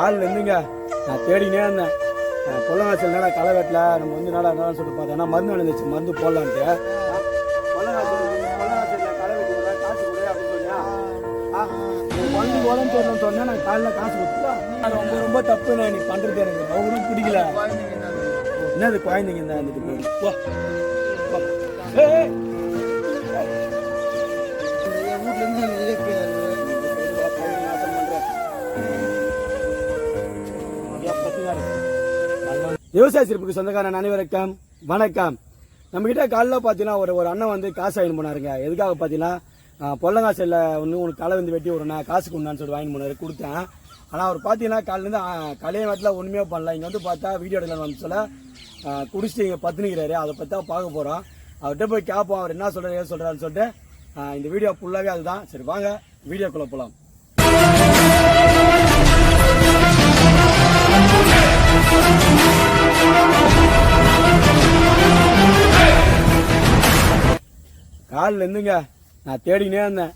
காலில் இருந்துங்க. நான் தேடினே இருந்தேன். பொள்ளங்காய்ச்சல் நடா களை வெட்டல? நம்ம வந்து நேரம் என்னன்னு சொல்லிட்டு பார்த்தேன். மருந்து நடந்துச்சு மருந்து போடலான்ட்டு. உடம்பு சொன்னா நான் காலைல காசு கொடுத்துலாம் ரொம்ப ரொம்ப தப்பு நான் நீ பண்ணுறது எனக்கு அவங்களும் பிடிக்கல. என்னது குழந்தைங்க இந்த வந்துட்டு இருந்து விவசாய சிறப்புக்கு சொந்தக்காரன் அனைவருக்கும் வணக்கம். நம்ம கிட்ட காலைல பார்த்தீங்கன்னா ஒரு ஒரு அண்ணன் வந்து காசு வாங்கி போனாருங்க. எதுக்காக பார்த்தீங்கன்னா பொல்லங்கா செல்ல ஒன்று உனக்கு களை வந்து வெட்டி விடுறேன் காசு கொண்டான்னு சொல்லி வாங்கி போனார் கொடுத்தேன். ஆனால் அவர் பார்த்தீங்கன்னா காலையிலேருந்து கலைய வாரத்தில் ஒன்றுமே பண்ணல. இங்கே வந்து பார்த்தா வீடியோ எடுக்கலாம் வந்து சொல்ல குடிச்சிட்டு இங்கே பத்துனுக்கிறாரு அதை பற்றி தான் பார்க்க போகிறோம் அவர்கிட்ட போய் கேட்போம் அவர் என்ன சொல்கிறார் ஏது சொல்கிறாருன்னு சொல்லிட்டு இந்த வீடியோ ஃபுல்லாகவே அதுதான். சரி வாங்க வீடியோக்குள்ளே போகலாம் காலில் இருந்துங்க. நான் தேடினே இருந்தேன்.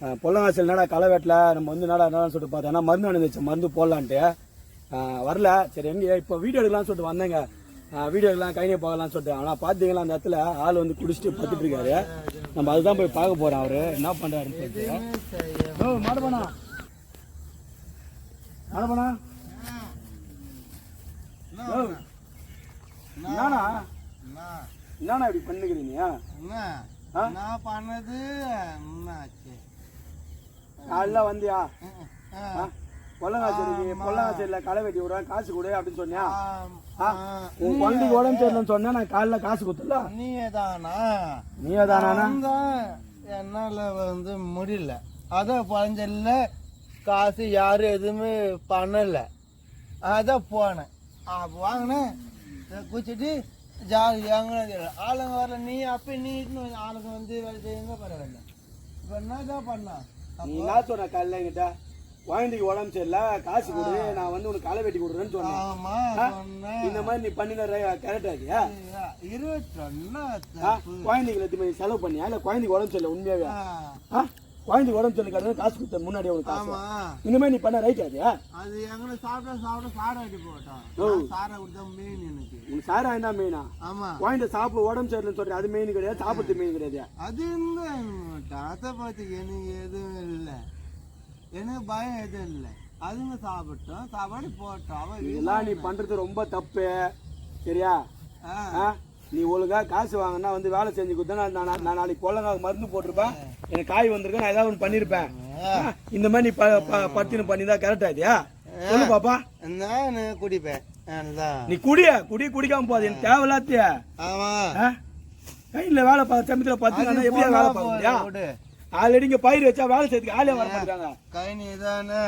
அஹ் பொள்ளங்காய்ச்சல் என்னடா களை வெட்டல? நம்ம வந்து என்னடா என்னடான்னு சொல்லிட்டு பார்த்தேன். ஆனா மருந்து அணிந்துச்சு மருந்து போடலான்ட்டு. வரல. சரி எங்க இப்போ வீடியோ எடுக்கலாம்னு சொல்லிட்டு வந்தேங்க. வீடியோ எடுக்கலாம் கைனே பார்க்கலாம்னு சொல்லிட்டு. ஆனால் பார்த்தீங்களா அந்த இடத்துல ஆள் வந்து குடிச்சிட்டு பத்துட்டு இருக்காரு. நம்ம அதுதான் போய் பார்க்க போறோம் அவரு. என்ன பண்றாருன்னு சொல்லிட்டு. மாடபண்ணா ஓ என்னண்ணா? என்னண்ணா இப்படி பண்ணுகிறீங்க? நான் பண்ணது? காலைல வந்தியா? ஆ, பொள்ளங்காய்ச்சலுக்கு பொள்ளங்காய்ச்சல்ல களை வெட்டி விடுறேன். காசு கொடு அப்படின்னு சொன்னியா. உன் குழந்தைக்கு உடம்பு சரியில்லைன்னு சொன்னா நான் காலைல காசு கொடுத்துல. நீதானா நீ தானா தான் என்னால வந்து முடியல. அதான் பழஞ்சல்ல காசு யாரும் எதுவுமே பண்ணல. அதான் போனேன். அப்போ வாங்கினேன் குச்சிட்டு ஜாலி வாங்கினது ஆளுங்க வரல நீ அப்ப நீ இன்னும் ஆளுங்க வந்து வேலை செய்யுங்க பரவாயில்ல. இப்போ என்னதான் பண்ணா நீ என்ன சொன்ன காலைல என்கிட்ட? குழந்தைக்கு உடம்பு சரியில்லை காசு கொடு நான் வந்து உனக்கு களை வெட்டி கொடுக்குறேன்னு சொன்னேன். இந்த மாதிரி நீ பண்ணின கரெக்டா இருக்கியா? குழந்தைங்களுக்கு எடுத்து போய் செலவு பண்ணியா? இல்ல குழந்தைக்கு உடம்பு சரியில்லை உண்மையாவே? குழந்தைக்கு உடம்பு சரியில்லை காசு கொடுத்த முன்னாடி காசு. ஆமா. இந்த மாதிரி நீ பண்ண ரைட் ஆதியா அது எங்களை சாப்பிட சாப்பிட சாரை அடி போட்டான் ஓ. சாரை கொடுத்தா மீன் எனக்கு. உனக்கு சாரா என்ன மெயினா ஆமா. குழந்தை சாப்பிட உடம்பு சரியில்லைன்னு சொல்றேன் அது மெயின் கிடையாது சாப்பிட்டு மெயின் கிடையாது. அது என்ன அதை பத்தி எனக்கு எதுவும் இல்லை. எனக்கு பயம் எதுவும் இல்லை. அதுங்க சாப்பிட்டோம் சாப்பாடு போட்டோம். இதெல்லாம் நீ பண்றது ரொம்ப தப்பு சரியா? ஆ? நீ ஒழுங்கா காசு வாங்கினா வந்து வேலை செஞ்சு கொடுத்தா நான் நான் நாளைக்கு பொள்ளங்கா மருந்து போட்டிருப்பேன். எனக்கு காய் வந்திருக்கேன் நான் ஏதாவது ஒன்று பண்ணியிருப்பேன்? இந்த மாதிரி நீ ப- பத்தினு பண்ணி தான் கரெக்ட் ஆயிடுயா சொல்லு பாப்பா. நான் குடிப்பேன். நீ குடிய குடி குடிக்காம போகுது. எனக்கு தேவையில்லாத்திய. கையில் வேலை பார்த்த சமயத்தில் பத்து நாள் எப்படியா வேலை பார்க்க முடியா விடு. ஆல்ரெடி இங்க பயிர் வச்சா வேலை செய்யறதுக்கு ஆளே வர மாட்டாங்க கைனி தானே.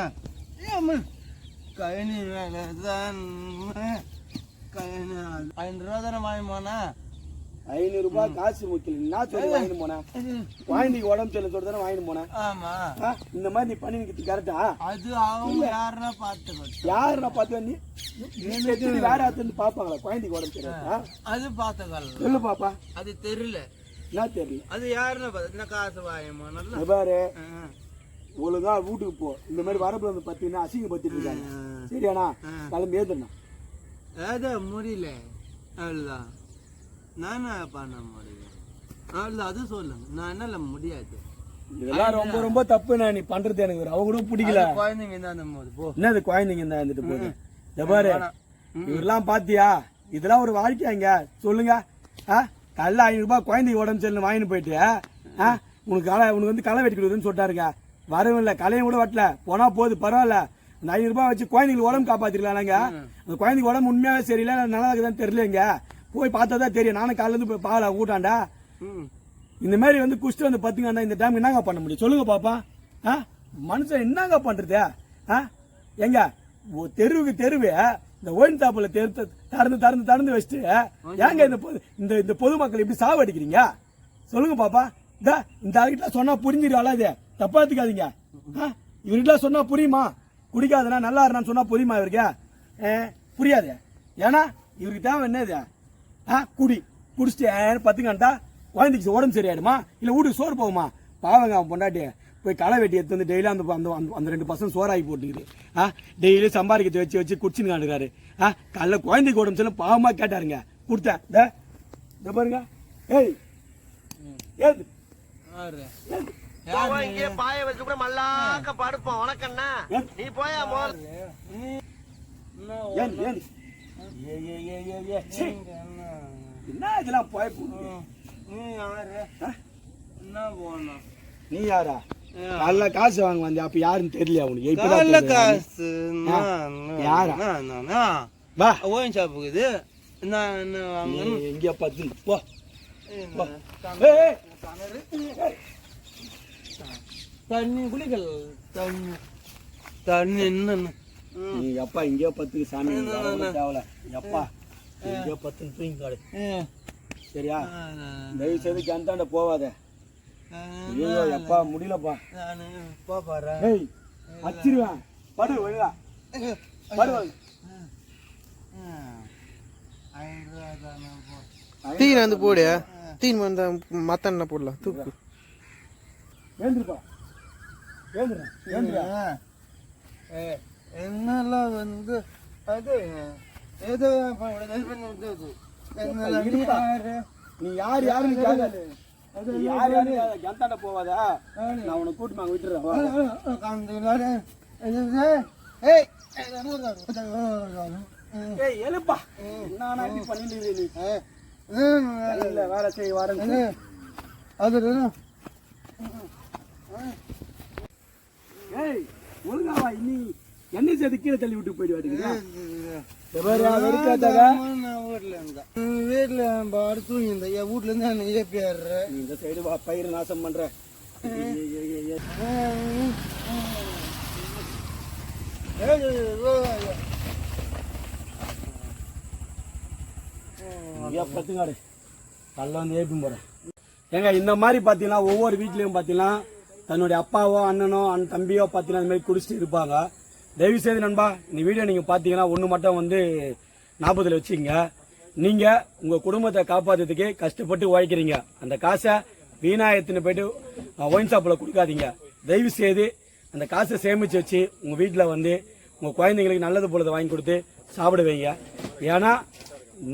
கைனி வேலை தான். ஐநூறு ரூபா தானே வாங்கி போனா? ஐநூறு ரூபாய் காசு முக்கியம் நான் சொல்லி வாங்கிட்டு போனேன். குழந்தைக்கு உடம்பு சரியில்லை சொல்லி தானே வாங்கிட்டு போனேன். ஆமா? இந்த மாதிரி நீ பண்ணி கரெக்டா? அது அவங்க யாருன்னா பார்த்துக்கணும் யாரு நான் பார்த்து நீ வேற ஆத்து பாப்பாங்களா குழந்தைக்கு உடம்பு சரியா அது பார்த்துக்கலாம் சொல்லு பாப்பா. அது தெரியல. என்ன தெரியல. அது யாருன்னா பார்த்து என்ன காசு வாங்கி போனா? இங்க பாரு. ஒழுங்கா வீட்டுக்கு போ. இந்த மாதிரி வரப்புல வந்து பார்த்தீங்கன்னா அசிங்க பத்திட்டு இருக்காங்க சரியாண்ணா? கிளம்பி ஏத்துனா அது முடியல. அவ்வளோதான் நான் பண்ண முடியும் அவ்வளோதான் அது சொல்லுங்க நான் என்னால முடியாது. இதெல்லாம் ரொம்ப ரொம்ப தப்புண்ணா நீ பண்றது எனக்கு அவங்க கூட பிடிக்கல. குழந்தைங்க தான் அந்த போது போ. என்னது குழந்தைங்க இந்த இருந்துட்டு போகுது? இந்த பாரு. இவரெல்லாம் பாத்தியா? இதெல்லாம் ஒரு வாழ்க்கையாங்க சொல்லுங்க. ஆ? கல்ல ஐநூறு ரூபாய் குழந்தைக்கு உடம்பு சரியில்லை வாங்கிட்டு போயிட்டு ஆ? உனக்கு களை உனக்கு வந்து களை வெட்டி கொடுக்குதுன்னு சொல்லிட்டாருங்க. வரவும் இல்லை. கலையும் கூட வெட்டல. போனா போகுது பரவாயில்ல. இந்த ஐநூறு ரூபாய் வச்சு குழந்தைங்களுக்கு உடம்பு காப்பாத்திருக்கலாம்ங்க அந்த குழந்தைக்கு உடம்பு உண்மையாவே சரியில்லை நல்லா இருக்குதான்னு தெரியலங்க போய் பார்த்தா தான் தெரியும். நானும் காலையில இருந்து போய் பால ஊட்டாண்டா இந்த மாதிரி வந்து குஷ்டு வந்து பத்துங்க இந்த டைம் என்னங்க பண்ண முடியும்? சொல்லுங்க பாப்பா. ஆ? மனுஷன் என்னங்க பண்றது? ஆ? எங்க தெருவுக்கு தெருவு இந்த ஓயின் தாப்புல தெரு திறந்து திறந்து திறந்து வச்சுட்டு ஏங்க இந்த பொது- இந்த இந்த பொதுமக்கள் இப்படி சாவடிக்கிறீங்க? சொல்லுங்க பாப்பா. இந்த இந்த ஆளுகிட்ட சொன்னா புரிஞ்சிருவாளா இது? தப்பா எடுத்துக்காதீங்க. ஆ? இவர்கிட்ட சொன்னா புரியுமா? குடிக்காதனா நல்லா இருந்தான்னு சொன்னா புரியுமா இவருக்கு? புரியாது. ஏன்னா இவருக்கு தேவை என்னது? ஆ குடி. குடிச்சிட்டு ஏன்னு பத்துக்கண்டா குழந்தைக்கு உடம்பு சரியாயிடுமா? இல்ல வீட்டுக்கு சோறு போகுமா? பாவங்க அவன் பொண்டாட்டி. போய் களை வெட்டி எடுத்து வந்து டெய்லி அந்த அந்த அந்த- ரெண்டு பசங்க சோறாக்கி போட்டுக்குது. ஆ டெய்லி சம்பாதிக்கத்தை வச்சு வச்சு குடிச்சுன்னு காண்டுக்காரு ஆ காலைல குழந்தைக்கு உடம்பு சொல்லி பாவமா கேட்டாருங்க. கொடுத்தேன் இந்த பாருங்க. ஏய் ஏது போவோம் இங்கே பாய வச்சு கூட மல்லாக்க படுப்போம். வணக்கண்ணா ஏன்? நீ போயா சீ. என்ன? இதெல்லாம் போய் நீ யாரு? என்ன போனா நீ யாரா? நல்ல காசு வாங்க வந்தே அப்ப யாருன்னு தெரியல உனக்கு? தெரியுது. காசு. யாரா? வா. ஓயின் ஷாப்புக்கு இது. நான் என்ன வாங்கணும்? எங்கேயா பத்து? போ இந்த ஏய், ஏய், ஏய். தண்ணி குளிக்கல். தண்ணி. தண்ணி என்னன்னு? நீ எப்பா இங்கேயோ பத்துக்கு சாமி தேவல. எப்பா இங்கேயோ பத்துன்னு தூங்கி காடு. சரியா? தயவு செய்து கிணத்தாண்ட போவாத ஐயோ எப்பா முடியலப்பா. நான் போறேன் ஏய் அச்சிருவேன். படு ஒழுங்கா. படு. தீன் வந்து போடு. தீன். வந்து மத்தண்ண போடலாம். தூக்கு. ஏந்திருப்பா. ஏந்திரா ஏந்திரா என்னெல்லாம் வந்து அது ஏதோ. நீ யார் யாருன்னு கேட்காது யார் கேட்காத. கிணத்தாண்ட போவாத? நான் உன்னை கூட்டு நாங்க விட்டுறேன். ஏய் எழுப்பா. இப்படி பண்ணிட்டு வேலை செய்ய வரேன் அது ஏய் ஒழுங்கா வா நீ என்ன சேர்த்து கீழே தள்ளி விட்டு வெறுக்காதாக வீட்டுல பாடு தூங்கியிருந்த என் வீட்டுல இருந்து என்ன ஏப்பியாடுற நீ இந்த சைடு பயிர் நாசம் பண்ற. பத்துங்காடு கல்ல வந்து ஏப்பி போறேன். ஏங்க இந்த மாதிரி பார்த்தீங்கன்னா ஒவ்வொரு வீட்லயும் பார்த்தீங்கன்னா தன்னுடைய அப்பாவோ அண்ணனோ அண்ணன் தம்பியோ பார்த்தீங்கன்னா அது மாதிரி குடிச்சிட்டு இருப்பாங்க. தயவு செய்து நண்பா இந்த வீடியோ நீங்கள் பார்த்தீங்கன்னா ஒன்று மட்டும் வந்து ஞாபகத்தில் வச்சுக்கோங்க. நீங்கள் உங்கள் குடும்பத்தை காப்பாற்றுறதுக்கு கஷ்டப்பட்டு உழைக்கிறீங்க. அந்த காசை வீணாயத்துன்னு போயிட்டு ஒயின் ஷாப்பில் கொடுக்காதீங்க. தயவு செய்து அந்த காசை சேமித்து வச்சு உங்கள் வீட்டில் வந்து உங்கள் குழந்தைங்களுக்கு நல்லது போலதை வாங்கி கொடுத்து சாப்பிடுவீங்க ஏன்னா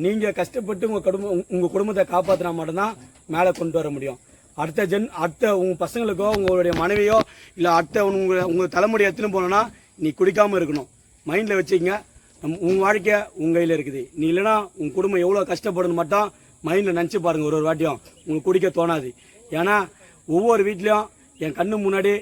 நீங்கள் கஷ்டப்பட்டு உங்கள் குடும்பம் உங்கள் குடும்பத்தை காப்பாற்றினா மட்டும்தான் மேலே கொண்டு வர முடியும். அடுத்த ஜென் அடுத்த உங்கள் பசங்களுக்கோ உங்களுடைய மனைவியோ இல்லை அடுத்த உங்களை உங்கள் தலைமுறை எடுத்துன்னு போனோன்னா நீ குடிக்காமல் இருக்கணும். மைண்டில் வச்சுக்கங்க. நம் உங்கள் வாழ்க்கை உங்கள் கையில் இருக்குது. நீ இல்லைன்னா உங்கள் குடும்பம் எவ்வளோ கஷ்டப்படணும் மட்டும் மைண்டில் நினச்சி பாருங்கள் ஒரு ஒரு வாட்டியும். உங்களுக்கு குடிக்க தோணாது. ஏன்னா ஒவ்வொரு வீட்லேயும் என் கண்ணு முன்னாடி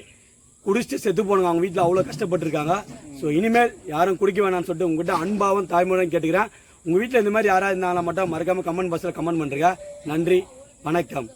குடிச்சிட்டு செத்து போனாங்க அவங்க வீட்டில் அவ்வளோ கஷ்டப்பட்டுருக்காங்க. ஸோ இனிமேல் யாரும் குடிக்க வேணாம்னு சொல்லிட்டு உங்ககிட்ட அன்பாவும் தாய்மொழியும் கேட்டுக்கிறேன். உங்கள் வீட்டில் இந்த மாதிரி யாராவது இருந்தாலும் மட்டும் மறக்காமல் கமெண்ட் பாக்ஸில் கமெண்ட் பண்ணுறீங்க நன்றி. வணக்கம்.